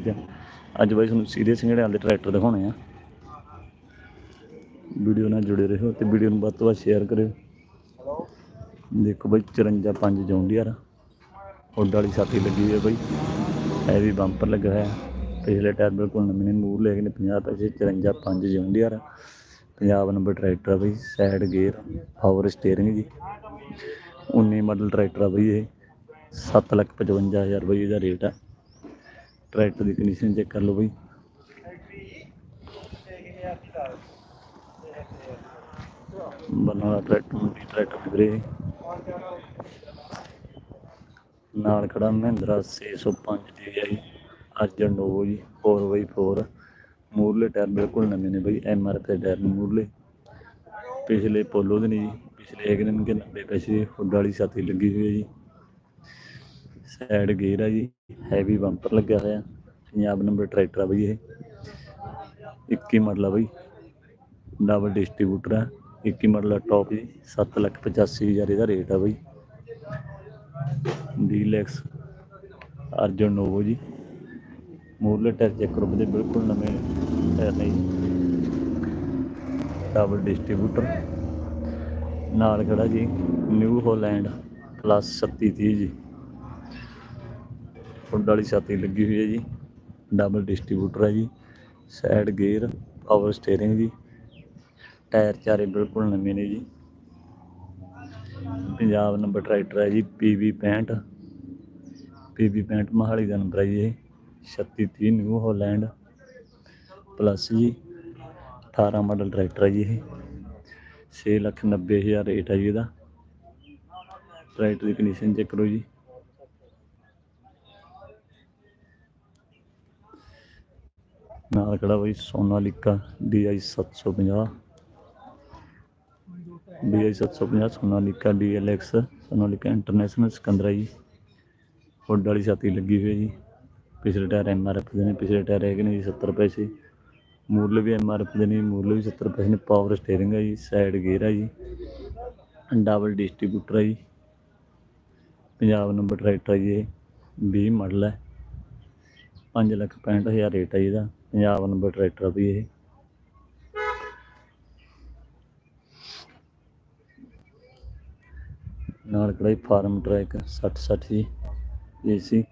'ਚ ਅੱਜ ਬਾਈ ਤੁਹਾਨੂੰ ਸੀਰੀਅਸ ਸੰਘੇੜੇ ਦੇ ਟਰੈਕਟਰ ਦਿਖਾਉਣੇ ਆ। ਵੀਡੀਓ ਨਾਲ ਜੁੜੇ ਰਹੋ ਤੇ ਵੀਡੀਓ ਨੂੰ ਵੱਧ ਤੋਂ ਵੱਧ ਸ਼ੇਅਰ ਕਰਿਓ। ਦੇਖੋ ਬਾਈ 54 5 ਜੌਂਡੀਅਰ ਉੱਡ ਵਾਲੀ ਸਾਥੀ ਲੱਗੀ ਹੋਈ ਹੈ ਬਾਈ। ਹੈਵੀ ਬੰਪਰ ਲੱਗਾ ਹੋਇਆ। ਪਿਛਲੇ ਟਾਇਰ ਬਿਲਕੁਲ ਨਵੇਂ ਨੇ, ਮੂਰ ਲੈ ਕੇ ਨੇ 50 ਪੈਸੇ 54 5 ਜੌਂਡੀਅਰ ਪੰਜਾਬ ਨੰਬਰ ਟਰੈਕਟਰ ਆ ਬਾਈ ਸਾਈਡ ਗੇਅਰ ਪਾਵਰ ਸਟੀਅਰਿੰਗ ਜੀ। 19 ਮਾਡਲ ਟਰੈਕਟਰ ਆ ਬਈ ਇਹ। 7 ਲੱਖ 55 ਹਜ਼ਾਰ ਬਾਈ ਇਹਦਾ ਰੇਟ ਆ। ਟਰੈਕਟਰ ਦੀ ਕੰਡੀਸ਼ਨ ਚੈੱਕ ਕਰ ਲਓ ਬਈ। ਬਰਨਾਲਾ ਟਰੈਕਟਰ ਮੰਡੀ ਟਰੈਕਟਰ ਵੀਰੇ ਨਾਲ ਖੜਾ ਮਹਿੰਦਰਾ 605 ਦੀ ਹੈ ਜੀ। ਨੋਵੋ ਜੀ 4x4 ਮੂਰਲੇ ਟਾਇਰ ਬਿਲਕੁਲ ਨਵੇਂ ਨੇ ਬਈ ਐਮ ਆਰ ਦੇ ਟਾਇਰ ਨੇ ਮੂਰਲੇ। ਪਿਛਲੇ ਪੋਲੋ ਦੇ ਨੇ ਜੀ। ਪਿਛਲੇ ਇੱਕ ਦਿਨ 90 ਪੈਸੇ ਹੁੱਡ ਵਾਲੀ ਸਾਥੀ ਲੱਗੀ ਹੋਈ ਹੈ ਜੀ। ਸਾਈਡ ਗੇਅਰ ਆ ਜੀ ਹੈਵੀ ਬੰਪਰ ਲੱਗਿਆ ਹੋਇਆ, ਪੰਜਾਬ ਨੰਬਰ ਟਰੈਕਟਰ ਆ ਬਈ ਇਹ। 21 ਮਾਡਲ ਆ ਬਈ ਡਬਲ ਡਿਸਟ੍ਰੀਬਿਊਟਰ ਆ 21 ਮਾਡਲ ਆ ਟੌਪ ਜੀ 7 ਲੱਖ 85 ਹਜ਼ਾਰ ਇਹਦਾ ਰੇਟ ਆ ਬਈ। ਡੀਲੈਕਸ ਅਰਜਨ ਨੋਵੋ ਜੀ। ਮੂਰਲੇ ਟਾਇਰ ਚੈੱਕ ਕਰੋ ਬਦੇ ਬਿਲਕੁਲ ਨਵੇਂ ਟਾਇਰ ਨੇ ਜੀ। ਡਬਲ ਡਿਸਟ੍ਰੀਬਿਊਟਰ ਨਾਲ ਖੜਾ ਜੀ ਨਿਊ ਹੋਲੈਂਡ ਪਲੱਸ 3630 ਜੀ। ਫੁੱਡ ਵਾਲੀ ਛਾਤੀ ਲੱਗੀ ਹੋਈ ਹੈ ਜੀ। ਡਬਲ ਡਿਸਟ੍ਰੀਬਿਊਟਰ ਹੈ ਜੀ। ਸਾਈਡ ਗੇਅਰ ਪਾਵਰ ਸਟੀਅਰਿੰਗ ਜੀ। ਟਾਇਰ ਚਾਰੇ ਬਿਲਕੁਲ ਨਵੇਂ ਨੇ ਜੀ। ਪੰਜਾਬ ਨੰਬਰ ਟਰੈਕਟਰ ਹੈ ਜੀ PV 65 PV 65 ਮਹਾਲੀ ਦਾ ਨੰਬਰ ਹੈ ਜੀ ਇਹ। 3630 ਨਿਊ ਹਾਲੈਂਡ। ਪਲੱਸ ਜੀ 18 ਮਾਡਲ ਟਰੈਕਟਰ ਹੈ ਜੀ ਇਹ। 6 ਲੱਖ 90 ਹਜ਼ਾਰ ਰੇਟ ਹੈ ਜੀ ਇਹਦਾ। ਟਰੈਕਟਰ ਦੀ ਕੰਡੀਸ਼ਨ ਚੈੱਕ ਕਰੋ ਜੀ। ਨਾਲ ਖੜਾ ਬਈ Sonalika DI 750 DI 750 Sonalika DLX Sonalika international Sikandar ਜੀ। ਹੁੱਡ ਵਾਲੀ ਛਾਤੀ ਲੱਗੀ ਹੋਈ ਹੈ ਜੀ। ਪਿਛਲੇ ਟਾਇਰ ਐਮਆਰਐਫ ਦੇ ਨੇ, ਪਿਛਲੇ ਟਾਇਰ ਹੈਗੇ ਨੇ ਜੀ 70 ਪੈਸੇ। ਮੂਰਲੇ ਵੀ ਐਮਆਰਐਫ ਦੇ ਨੇ ਮੂਰਲੇ ਵੀ 70 ਪੈਸੇ ਨੇ। ਪਾਵਰ ਸਟੀਅਰਿੰਗ ਹੈ ਜੀ ਸਾਈਡ ਗੇਅਰ ਹੈ ਜੀ। ਡਬਲ ਡਿਸਟ੍ਰੀਬਿਊਟਰ ਹੈ ਜੀ। ਪੰਜਾਬ ਨੰਬਰ ਟਰੈਕਟਰ ਹੈ ਜੀ ਇਹ। 20 ਮਾਡਲ ਹੈ। 5 ਲੱਖ 65 ਹਜ਼ਾਰ ਰੇਟ ਹੈ ਇਹਦਾ। ਪੰਜਾਬ ਨੰਬਰ ਟਰੈਕਟਰ ਆ ਵੀ ਇਹ। ਨਾਲ ਕੜਾਈ ਫਾਰਮ ਟਰੈਕ 60 60 ਜੀ ਏਸੀ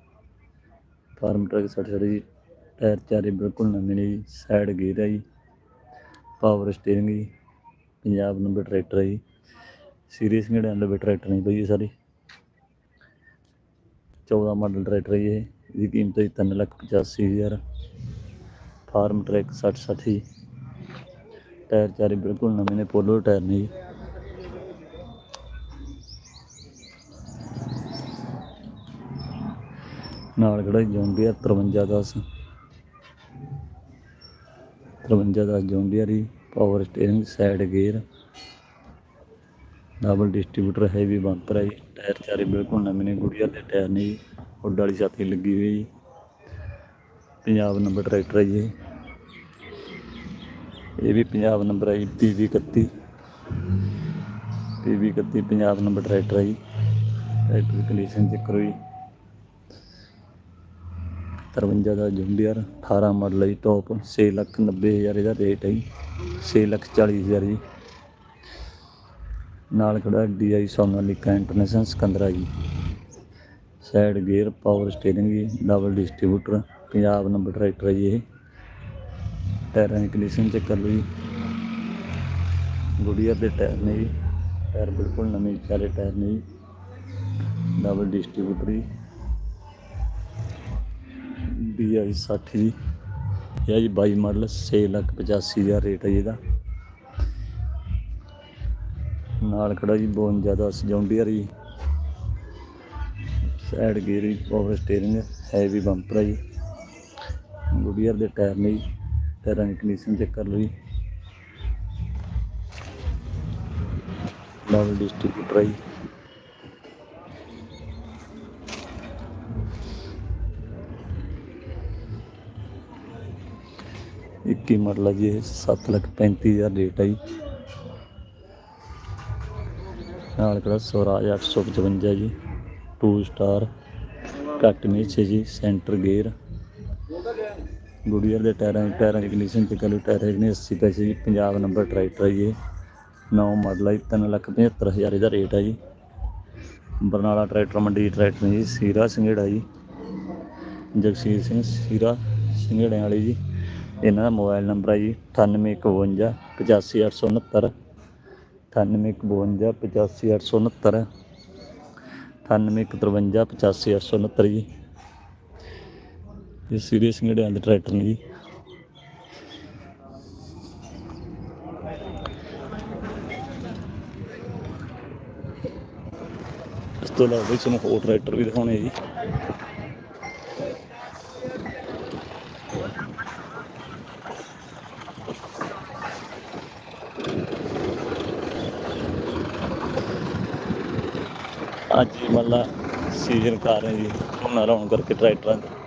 ਫਾਰਮ ਟਰੈਕ 60 60 ਜੀ, ਟਾਇਰ ਚਾਰੇ ਬਿਲਕੁਲ ਨਵੇਂ ਨੇ ਜੀ, ਸਾਈਡ ਗੇਅਰ ਹੈ ਜੀ। ਪਾਵਰ ਸਟੀਅਰਿੰਗ ਜੀ ਪੰਜਾਬ ਨੰਬਰ ਟਰੈਕਟਰ ਹੈ ਜੀ। ਸੀਰੀਅਸ ਗੇੜਾਂ ਦੇ ਟਰੈਕਟਰ ਨਹੀਂ ਬਈ ਇਹ ਸਾਰੇ। 14 ਮਾਡਲ ਟਰੈਕਟਰ ਹੈ ਜੀ ਇਹ, ਇਹਦੀ ਕੀਮਤ ਹੈ ਤਿੰਨ ਲੱਖ ਪਚਾਸੀ ਹਜ਼ਾਰ। ਫਾਰਮ ਟਰੈਕ 60 60 ਜੀ ਟਾਇਰ ਚਾਰੇ ਬਿਲਕੁਲ ਨਵੇਂ ਨੇ, ਪੋਲੋ ਟਾਇਰ ਨੇ ਜੀ। ਨਾਲ ਖੜਾ ਜੌਂਡੀਅਰ 5310 5310 ਜੌਂਡੀਅਰ ਹੀ power steering side gear double distributor heavy bumper ਹੈ ਜੀ। ਟਾਇਰ ਚਾਰੇ ਬਿਲਕੁਲ ਨਵੇਂ ਨੇ, ਗੁੜੀਆ ਦੇ ਟਾਇਰ ਨੇ ਜੀ। ਹੁੱਡ ਵਾਲੀ ਛਾਤੀ ਲੱਗੀ ਹੋਈ ਜੀ। ਪੰਜਾਬ ਨੰਬਰ ਟਰੈਕਟਰ ਹੈ ਜੀ ਇਹ। ਵੀ ਪੰਜਾਬ ਨੰਬਰ ਹੈ ਜੀ PV 31 PV 31 Punjab number tractor ਹੈ ਜੀ। ਟਰੈਕਟਰ ਦੀ ਕੰਡੀਸ਼ਨ ਚੈੱਕ ਕਰੋ ਜੀ। 53 ਦਾ ਜੁੰਡੀਅਰ 18 ਮਾਡਲ ਹੈ ਜੀ ਟੌਪ 6 ਲੱਖ 90 ਹਜ਼ਾਰ ਇਹਦਾ ਰੇਟ ਹੈ ਜੀ। 6 ਲੱਖ 40 ਹਜ਼ਾਰ ਜੀ। ਨਾਲ ਖੜਾ DI ਸੋਨਾਲੀਕਾ ਇੰਟਰਨੈਸ਼ਨਲ ਸਿਕੰਦਰਾ ਜੀ। ਸਾਈਡ ਗੇਅਰ ਪਾਵਰ ਸਟੀਅਰਿੰਗ ਜੀ double distributor Punjab number tractor ਹੈ ਜੀ ਇਹ। ਟਾਇਰਾਂ ਦੀ ਕੰਡੀਸ਼ਨ ਚੈੱਕ ਕਰ ਲਓ ਜੀ। ਗੁੜੀਆ ਦੇ ਟਾਇਰ ਨੇ ਜੀ। ਟਾਇਰ ਬਿਲਕੁਲ ਨਵੇਂ ਚਾਰੇ ਟਾਇਰ ਨੇ ਜੀ। ਡਬਲ ਡਿਸਟ੍ਰੀਬਿਊਟਰ ਜੀ। DI 60 ਜੀ। ਇਹ ਜੀ 22 ਮਾਡਲ 6 ਲੱਖ 85 ਹਜ਼ਾਰ ਰੇਟ ਹੈ ਜੀ ਇਹਦਾ। ਨਾਲ ਖੜਾ ਜੀ ਬਹੁਤ ਜ਼ਿਆਦਾ ਸਜਾਉਂਡੀਅਰ ਜੀ ਸਾਈਡ ਗੇਅਰ ਜੀ ਪਾਵਰ ਸਟੀਅਰਿੰਗ ਹੈਵੀ ਬੰਪਰ ਹੈ ਜੀ। ਗੁਡੀਅਰ ਦੇ ਟਾਇਰ ਨੇ ਜੀ, ਟਾਇਰਾਂ ਦੀ ਕੰਡੀਸ਼ਨ ਚੈੱਕ ਕਰ ਲਓ ਜੀ। ਡਬਲ ਡਿਸਟ੍ਰੀਬਿਊਟਰ ਜੀ ਇੱਕੀ ਮਾਡਲ ਹੈ ਜੀ, ਇਹ 7 ਲੱਖ 35 ਹਜ਼ਾਰ ਰੇਟ ਹੈ ਜੀ। ਨਾਲ ਕਿਹੜਾ ਸਵਰਾਜ 855 ਜੀ 2 ਸਟਾਰ ਘੱਟ ਨੀਚੇ ਜੀ ਸੈਂਟਰ ਗੇਅਰ ਗੁੜੀਅਰ ਦੇ ਟਾਇਰਾਂ ਟਾਇਰਾਂ ਦੀ ਕੰਡੀਸ਼ਨ ਚੈੱਕ ਕਰ ਲਓ ਟਾਇਰ ਹੈਗੇ ਨੇ 80 ਪੈਸੇ ਜੀ ਪੰਜਾਬ ਨੰਬਰ ਟਰੈਕਟਰ ਹੈ ਜੀ ਇਹ। ਨੌ ਮਾਡਲ ਹੈ ਜੀ, ਤਿੰਨ ਲੱਖ ਪਝੱਤਰ ਹਜ਼ਾਰ ਇਹਦਾ ਰੇਟ ਹੈ ਜੀ। ਬਰਨਾਲਾ ਟਰੈਕਟਰ ਮੰਡੀ ਟਰੈਕਟਰ ਜੀ ਸੀਰਾ ਸਿੰਘੜਾ ਜੀ। ਜਗਸੀਰ ਸਿੰਘ ਸੀਰਾ ਸਿੰਘੜੇ ਵਾਲੀ ਜੀ। ਇਹਨਾਂ ਦਾ ਮੋਬਾਈਲ ਨੰਬਰ ਹੈ ਜੀ 9851 85869 9851 85869 9853 85869 ਜੀ। ਇਹ ਸੀਰੀਅਸ ਸਿੰਘੜਿਆਂ ਦੇ ਟਰੈਕਟਰ ਨੇ ਜੀ। ਇਸ ਤੋਂ ਇਲਾਵਾ ਵੀ ਤੁਹਾਨੂੰ ਹੋਰ ਟਰੈਕਟਰ ਵੀ ਦਿਖਾਉਣੇ ਜੀ। ਅੱਜ ਹੀ ਮਤਲਬ ਸੀਜ਼ਨ ਕਰ ਰਹੇ ਜੀ, ਝੋਨਾ ਲਾਉਣ ਕਰਕੇ ਟਰੈਕਟਰਾਂ ਦੇ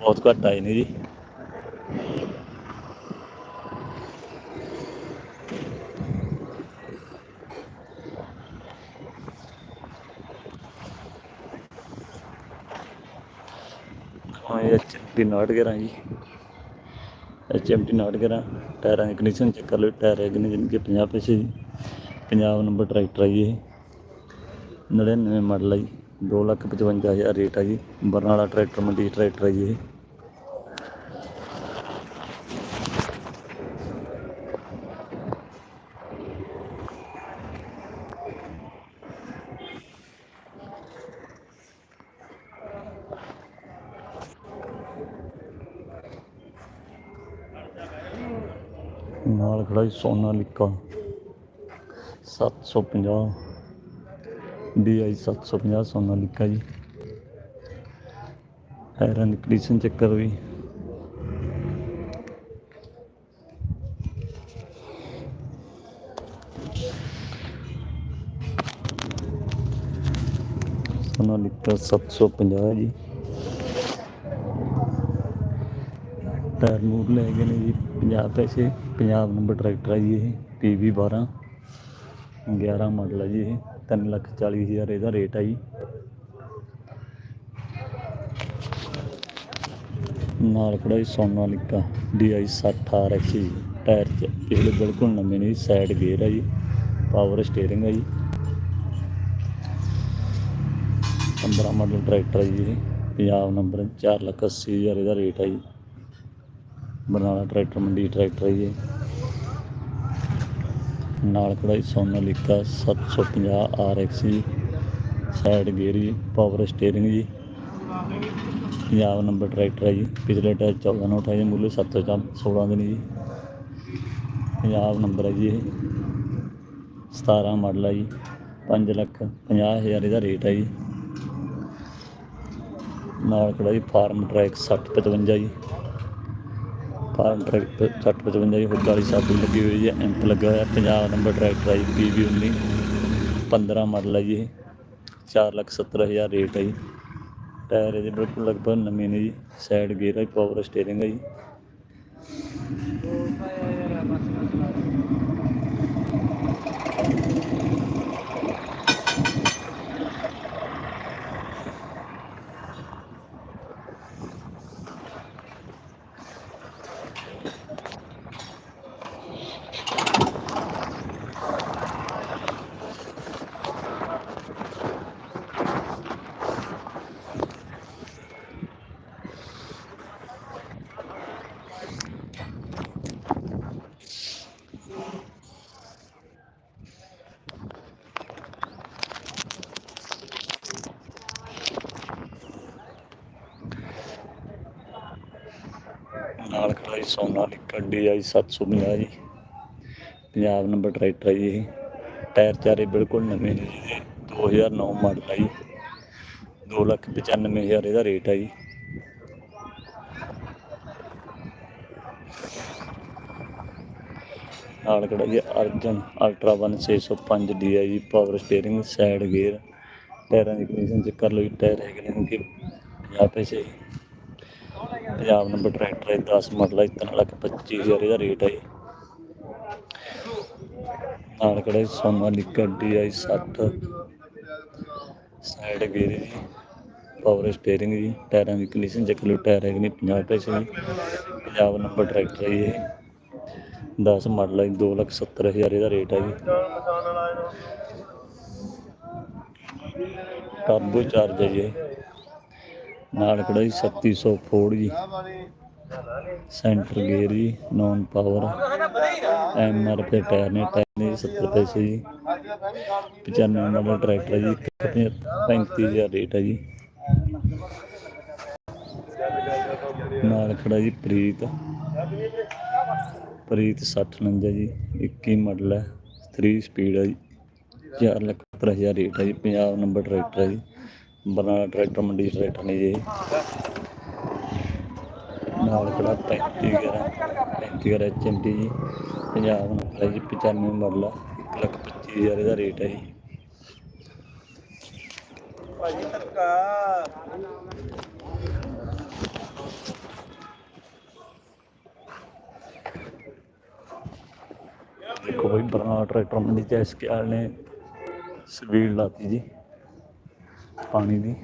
ਬਹੁਤ ਘੱਟ ਆਏ ਨੇ ਜੀ। ਹਾਂ ਇਹ ਐਚਐਮਟੀ ਨਾਟ ਕਰਾਂ ਜੀ। ਐਚਐਮਟੀ ਨਾਟ ਕਰਾਂ ਟਾਇਰਾਂ ਦੀ ਕੰਡੀਸ਼ਨ ਚੈੱਕ ਕਰ ਲਓ, ਟਾਇਰ ਹੈਗੇ ਨੇ ਜਿਨਕੇ 50 ਪੈਸੇ ਜੀ ਪੰਜਾਬ ਨੰਬਰ ਟਰੈਕਟਰ ਹੈ ਜੀ ਇਹ। 99 ਮਾਡਲ ਹੈ ਜੀ। ਦੋ ਲੱਖ ਪਚਵੰਜਾ ਹਜ਼ਾਰ ਰੇਟ ਹੈ ਜੀ। ਬਰਨਾਲਾ ਟਰੈਕਟਰ, ਮੰਡੀ ਟਰੈਕਟਰ ਹੈ ਜੀ ਇਹ। ਨਾਲ ਖੜਾ ਜੀ ਸੋਨਾਲੀਕਾ 750 DI 750 ਸੋਨਾਲੀਕਾ ਜੀ। ਹੈਰਾਂ ਦੀ ਕੰਡੀਸ਼ਨ ਚੈੱਕ ਕਰੋ ਜੀ। ਸੋਨਾਲੀਕਾ 750 ਜੀ। ਟਾਇਰ ਮੂਰ ਲੈ ਗਏ ਨੇ ਜੀ। 50 ਪੈਸੇ ਪੰਜਾਬ ਨੰਬਰ ਟਰੈਕਟਰ ਹੈ ਜੀ ਇਹ PV 12 11 ਮਾਡਲ ਹੈ ਜੀ ਇਹ। ਤਿੰਨ ਲੱਖ ਚਾਲੀ ਹਜ਼ਾਰ ਇਹਦਾ ਰੇਟ ਆ ਜੀ। ਨਾਲ ਖੜਾ ਜੀ ਸੋਨਾਲੀਕਾ DI 60 RX ਜੀ, ਟਾਇਰ ਚ ਪਿਛਲੇ ਬਿਲਕੁਲ ਨਵੇਂ ਨੇ ਜੀ ਸਾਈਡ ਗੇਅਰ ਹੈ ਜੀ ਪਾਵਰ ਸਟੀਅਰਿੰਗ ਆ ਜੀ। 15 ਮਾਡਲ ਟਰੈਕਟਰ ਹੈ ਜੀ ਇਹ, ਪੰਜਾਬ ਨੰਬਰ 4 ਲੱਖ 80 ਹਜ਼ਾਰ ਇਹਦਾ ਰੇਟ ਆ ਜੀ। ਬਰਨਾਲਾ ਟਰੈਕਟਰ ਮੰਡੀ ਟਰੈਕਟਰ ਹੈ ਜੀ ਨਾਲ ਖੜਾ ਜੀ ਸੋਨਾਲੀਕਾ 750 RX ਜੀ ਸਾਈਡ ਗੇਅਰ ਜੀ ਪਾਵਰ ਸਟੀਅਰਿੰਗ ਜੀ। ਪੰਜਾਬ ਨੰਬਰ ਟਰੈਕਟਰ ਹੈ ਜੀ, ਪਿਛਲੇ ਟਾਇਰ 14 ਨੂੰ ਹੈ ਜੀ ਮੁੱਲ 716 ਦੇ ਨੇ ਜੀ। ਪੰਜਾਬ ਨੰਬਰ ਹੈ ਜੀ ਇਹ। 17 ਮਾਡਲ ਹੈ ਜੀ 5 ਲੱਖ 50 ਹਜ਼ਾਰ ਇਹਦਾ ਰੇਟ ਹੈ ਜੀ। ਨਾਲ ਖੜਾ ਜੀ, ਫਾਰਮ ਟਰੈਕ 60 55 ਜੀ। ਫਾਰਮ ਟਰੈਕ 60 55 ਜੀ ਹੁੱਡ ਵਾਲੀ ਸਾਬੀ ਲੱਗੀ ਹੋਈ ਹੈ। ਐਂਪ ਲੱਗਾ ਹੋਇਆ। ਪੰਜਾਬ ਨੰਬਰ ਟਰੈਕਟਰ ਹੈ ਜੀ ਪੀਵੀ 19 15 ਮਾਡਲ ਹੈ ਜੀ ਇਹ। 4 ਲੱਖ 70 ਹਜ਼ਾਰ ਰੇਟ ਹੈ ਜੀ। ਟਾਇਰ ਇਹਦੇ ਬਿਲਕੁਲ ਲਗਭਗ ਨਵੇਂ ਨੇ ਜੀ। ਸਾਈਡ ਗੇਅਰ ਹੈ ਪਾਵਰ ਸਟੀਅਰਿੰਗ ਹੈ ਜੀ ਨਾਲ ਖੜਾ ਜੀ ਸੋਨਾਲੀਕਾ DI 750 ਜੀ। ਪੰਜਾਬ ਨੰਬਰ ਟਰੈਕਟਰ ਹੈ ਜੀ ਇਹ। ਟਾਇਰ ਚਾਰੇ ਬਿਲਕੁਲ ਨਵੇਂ ਨੇ ਜੀ। 2009 ਮਾਡਲ ਹੈ ਜੀ। ਦੋ ਲੱਖ ਪਚਾਨਵੇਂ ਹਜ਼ਾਰ ਇਹਦਾ ਰੇਟ ਹੈ ਜੀ। ਨਾਲ ਖੜਾ ਜੀ? ਅਰਜਨ ਅਲਟਰਾ 1 605 DI ਜੀ ਪਾਵਰ ਸਟੀਅਰਿੰਗ ਸਾਈਡ ਗੇਅਰ ਟਾਇਰਾਂ ਦੀ ਕੰਡੀਸ਼ਨ ਚੈੱਕ ਕਰ ਲਓ ਜੀ, ਟਾਇਰ ਹੈਗੇ ਨੇ ਕਿ 50 ਪੈਸੇ। ਪੰਜਾਬ ਨੰਬਰ ਟਰੈਕਟਰ ਹੈ 10 ਮਾਡਲ ਹੈ ਤਿੰਨ ਲੱਖ ਪੱਚੀ ਹਜ਼ਾਰ ਇਹਦਾ ਰੇਟ ਹੈ। ਜੀ ਨਾਲ ਖੜਾ ਸੋਨਾਲੀਕਾ DI 60 ਸਾਈਡ ਗੇਅਰ ਜੀ ਪਾਵਰ ਸਟੀਅਰਿੰਗ ਜੀ ਟਾਇਰਾਂ ਦੀ ਕੰਡੀਸ਼ਨ ਚੈੱਕ ਲਓ ਟਾਇਰ ਹੈਗੇ ਨੇ 50 ਪੈਸੇ ਜੀ। ਪੰਜਾਬ ਨੰਬਰ ਟਰੈਕਟਰ ਹੈ ਜੀ ਇਹ। 10 ਮਾਡਲ ਹੈ ਜੀ, ਦੋ ਲੱਖ ਸੱਤਰ ਹਜ਼ਾਰ ਇਹਦਾ ਰੇਟ ਹੈ ਜੀ। ਟਰਬੋ ਚਾਰਜਰ ਜੀ ਨਾਲ ਖੜਾ ਜੀ 3700 ਫੋਰਡ ਜੀ। ਸੈਂਟਰ ਗੇਅਰ ਜੀ, non power. M R P tyre ਨੇ ਟਾਇਰ ਨੇ 70 ਪੈਸੇ ਜੀ। 95 ਮਾਡਲ ਟਰੈਕਟਰ ਹੈ ਜੀ 35000 ਰੇਟ ਹੈ ਜੀ। ਨਾਲ ਖੜਾ ਜੀ ਪ੍ਰੀਤ। ਪ੍ਰੀਤ 6049 ਜੀ 21 ਮਾਡਲ ਹੈ 3 ਸਪੀਡ ਹੈ ਜੀ। 4 ਲੱਖ 70000 ਰੇਟ ਹੈ ਜੀ ਪੰਜਾਬ ਨੰਬਰ ਟਰੈਕਟਰ ਹੈ ਜੀ। ਬਰਨਾਲਾ ਟਰੈਕਟਰ ਮੰਡੀ ਟਰੈਕਟਰ ਨੇ ਜੀ। ਨਾਲ ਖੜਾ 35 11 35 11 ਐਚਐਮਟੀ ਜੀ। ਪੰਜਾਬ ਨੰਬਰ ਹੈ ਜੀ 95 ਮਾਡਲ ਹੈ 1 ਲੱਖ 25000 ਇਹਦਾ ਰੇਟ ਹੈ ਜੀ। ਭਾਜੀ ਧੱਕਾ। ਦੇਖੋ ਬਈ ਬਰਨਾਲਾ ਟਰੈਕਟਰ ਮੰਡੀ ਚ ਇਸ ਕੇ ਨੇ ਸਪੀਡ ਲਾਤੀ ਜੀ। ਪਾਣੀ ਦੀ।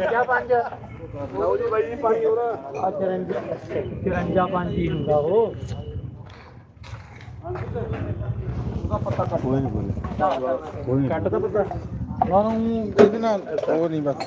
ਕਿਆ ਪੰਜ ਲਓ ਜੀ ਬਾਈ ਜੀ ਪਾਣੀ ਹੋਰ ਆ 54 54 ਪੰਜ ਹੀ ਹੁੰਦਾ ਉਹ ਉਹਦਾ ਪੱਤਾ ਕੱਟ ਕੋਈ ਨਹੀਂ। ਕੋਈ ਕੱਟ ਦਾ ਪੱਤਾ। ਨਾ ਨੂੰ ਇਹਦੇ ਨਾਲ ਉਹ ਨਹੀਂ ਬਸ।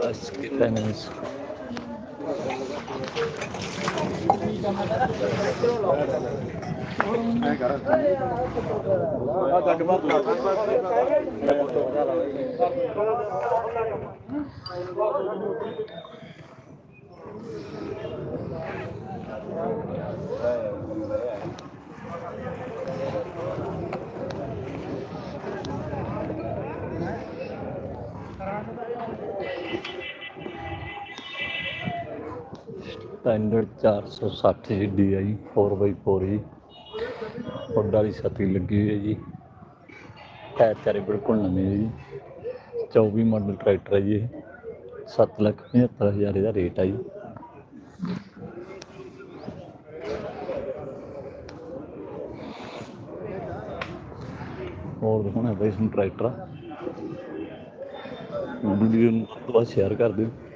Let's. Thank you. ਸਟੈਂਡਰਡ 460 ਜੀ ਡੀ ਹੈ ਜੀ 4x4 ਜੀ। ਹੁੱਡ ਵਾਲੀ ਛਤਰੀ ਲੱਗੀ ਹੋਈ ਹੈ ਜੀ। ਟਾਇਰ ਚਾਰੇ ਬਿਲਕੁਲ ਨਵੇਂ ਜੀ। 24 ਮਾਡਲ ਟਰੈਕਟਰ ਹੈ ਜੀ ਇਹ। 7 ਲੱਖ 75 ਹਜ਼ਾਰ ਇਹਦਾ ਰੇਟ ਹੈ ਜੀ। ਹੋਰ ਦਿਖਾਉਣਾ ਬਈ ਇਸ ਟਰੈਕਟਰ ਵੀਡੀਓ ਨੂੰ ਵੱਧ ਸ਼ੇਅਰ ਕਰ ਦਿਓ।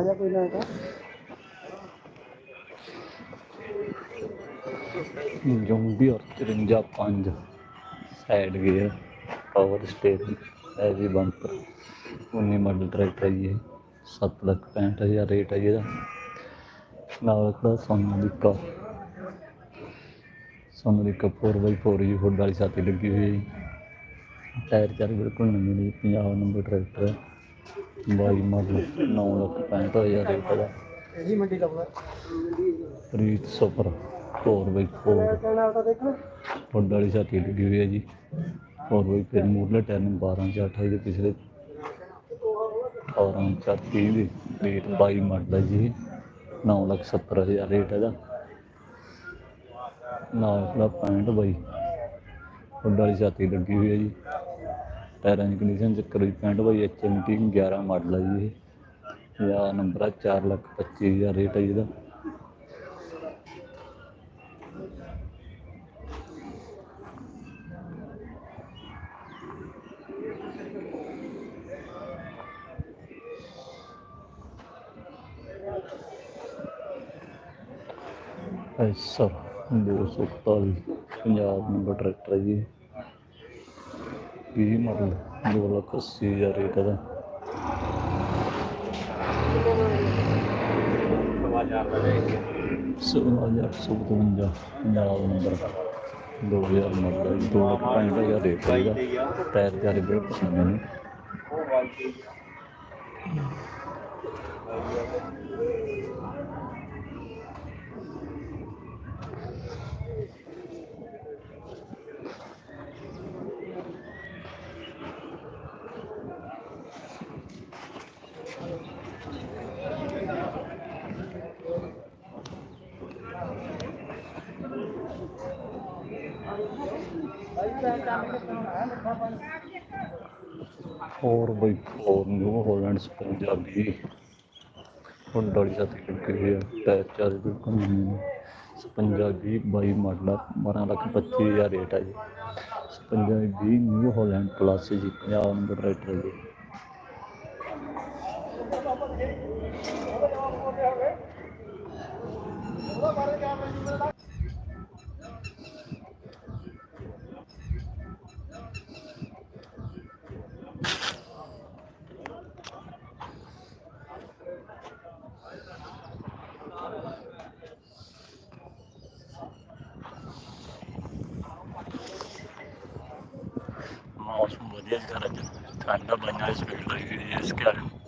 ਆ ਜਾ ਕੋਈ ਨਾ ਤਾਂ ਜੰਬੀਰ 53 side gear power steering heavy bumper 19 model tractor ਹੈ ਜੀ ਇਹ 7 ਲੱਖ 65 ਹਜ਼ਾਰ ਰੇਟ ਹੈ ਜੀ ਇਹਦਾ। ਨਾਲ ਖੜਾ ਸੋਨਾਲੀਕਾ ਸੋਨਾਲੀਕਾ 4x4 ਜੀ ਹੁੱਡ ਵਾਲੀ ਛਾਤੀ ਲੱਗੀ ਹੋਈ ਹੈ ਜੀ। ਟਾਇਰ ਚਾਰ ਬਿਲਕੁਲ ਨਵੇਂ ਨੇ ਜੀ, ਪੰਜਾਬ ਨੰਬਰ ਟਰੈਕਟਰ ਹੈ। 22 ਮਾਡਲ 9 ਲੱਖ 65 ਹਜ਼ਾਰ ਰੇਟ ਇਹਦਾ ਇਹੀ ਮੰਡੀ ਲਾਉਂਦਾ ਪ੍ਰੀਤ ਸੁਪਰ 4x4 ਕਹਿਣਾ ਤਾਂ ਦੇਖੋ ਹੁੱਡ ਵਾਲੀ ਛਾਤੀ ਲੱਗੀ ਹੋਈ ਹੈ ਜੀ। ਹੋਰ ਵੀ ਫਿਰ ਮੂਰਲੇ ਟਾਇਰ ਨੇ 12 ਜਾਂ 28 ਦੇ ਪਿਛਲੇ। 18 ਜਾਂ 30 ਦੇ ਰੇਟ 22 ਮਾਡਲ ਜੀ। 9 ਲੱਖ 70 ਹਜ਼ਾਰ ਰੇਟ ਇਹਦਾ ਨਾਲ ਦਾ 65 ਬਾਈ। ਹੁੱਡ ਵਾਲੀ ਛਾਤੀ ਹੋਈ ਹੈ ਜੀ। ਟਾਇਰਾਂ ਦੀ ਕੰਡੀਸ਼ਨ ਚੈੱਕ ਕਰੋ ਜੀ 65 ਬਾਈ HMT 11 ਮਾਡਲ ਹੈ ਜੀ ਇਹ। ਇਹਦਾ ਨੰਬਰ ਆ 4 ਲੱਖ 25 ਹਜ਼ਾਰ ਰੇਟ ਹੈ ਇਹਦਾ। ਸਰ 241 ਪੰਜਾਬ ਨੰਬਰ ਟਰੈਕਟਰ ਹੈ ਜੀ ਇਹ ਮਾਡਲ ਦੋ ਲੱਖ ਅੱਸੀ ਹਜ਼ਾਰ ਰੇਟ ਦਾ ਸੋਲਾਂ ਹਜ਼ਾਰ ਇੱਕ ਸੌ ਬਵੰਜਾ ਪੰਜਾਬ ਨੰਬਰ। ਦੋ ਹਜ਼ਾਰ ਮਾਡਲ ਦੋ ਲੱਖ ਪੈਂਹਠ ਹਜ਼ਾਰ ਰੇਟ ਹੈ ਇਹਦਾ ਟਾਇਰ ਤਿਆਰੀ ਬਿਲਕੁਲ ਨਵੇਂ ਨੇ ਹੋਰ ਬਈ, ਹੋਰ ਨਿਊ ਹਾਲੈਂਡ ਪੰਜਾਬੀ ਹੁਣ ਡੋਲੀ ਸਾਥੀ ਲੱਗੇ ਹੋਏ ਆ ਟਾਇਰ ਚਾਰ ਬਿਲਕੁਲ ਨਵੇਂ ਨੇ ਪੰਜਾਬੀ ਬਾਈ ਮਾਡਲ, ਬਾਰਾਂ ਲੱਖ, ਪੱਚੀ ਹਜ਼ਾਰ ਰੇਟ ਹੈ ਜੀ। ਪੰਜਾਬੀ ਨਿਊ ਹੋਲੈਂਡ ਪਲੱਸ ਜੀ ਪੰਜਾਬ ਨੰਬਰ ਰਾਈਟਰ ਜੀ। ਮੌਸਮ ਵਧੀਆ ਜਿਹਾ awesome. It is going to kind my doubling iceberg like it is kind of